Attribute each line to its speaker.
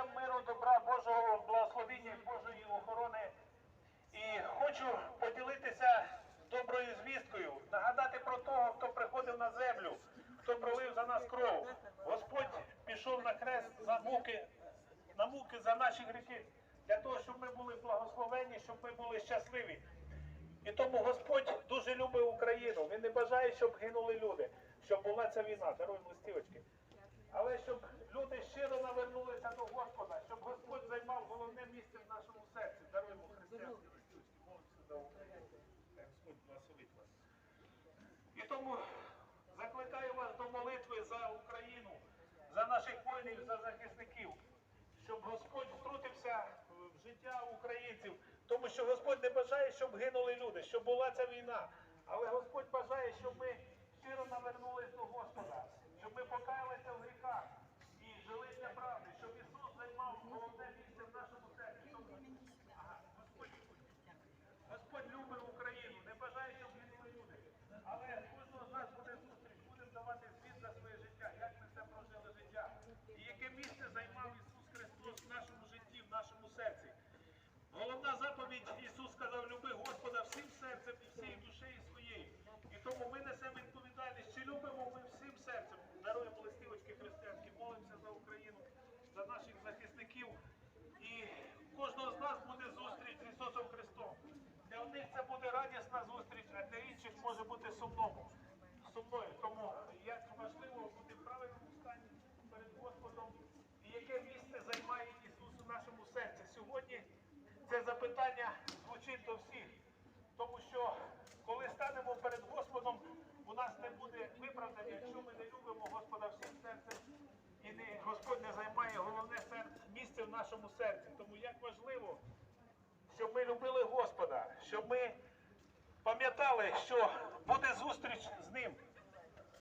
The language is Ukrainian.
Speaker 1: Бажаємо миру, добра, Божого благословіння Божої охорони. І хочу поділитися доброю звісткою, нагадати про того, хто приходив на землю, хто пролив за нас кров. Господь пішов на хрест за муки, на муки за наші гріхи, для того, щоб ми були благословені, щоб ми були щасливі. І тому Господь дуже любить Україну. Він не бажає, щоб гинули люди, щоб була ця війна. Даруємо листівочки. Але щоб люди щиро навернулися до Господа, щоб Господь займав головне місце в нашому серці. Даруємо християнські листівочки, молимося за Україну. Хай Господь благословить вас. І тому закликаю вас до молитви за Україну, за наших воїнів, за захисників, щоб Господь втрутився в життя українців, тому що Господь не бажає, щоб гинули люди, щоб була ця війна. Але Господь бажає, щоб ми щиро навернулись до Господа, щоб ми покаялися в гріхах і жили для правди, щоб Ісус займав головне місце в нашому серці. Щоб- Ага, Господь Господь любить Україну, не бажає, щоб гинули люди. Але кожного з нас буде зустріч, будемо давати звіт за своє життя, як ми це прожили життя. І яке місце займав Ісус Христос в нашому житті, в нашому серці. Головна заповідь Ісус сказав, люби Господа всім серцем і всією душею своєю. І тому ми несемо відповідальність, чи любимо ми всім серцем. Даруємо листівочки християнські, молимося за Україну, за наших захисників. І кожного з нас буде зустріч з Ісусом Христом. Для одних це буде радісна зустріч, а для інших може бути сумному. Сумною. Тому як важливо бути в правильному стані перед Господом і яке місце займає Ісус у нашому серці. Сьогодні запитання звучить до всіх. Тому що коли станемо перед Господом, у нас не буде виправдання, якщо ми не любимо Господа всім серцем і не, Господь не займає головне серце, місце в нашому серці. Тому як важливо, щоб ми любили Господа, щоб ми пам'ятали, що буде зустріч з ним.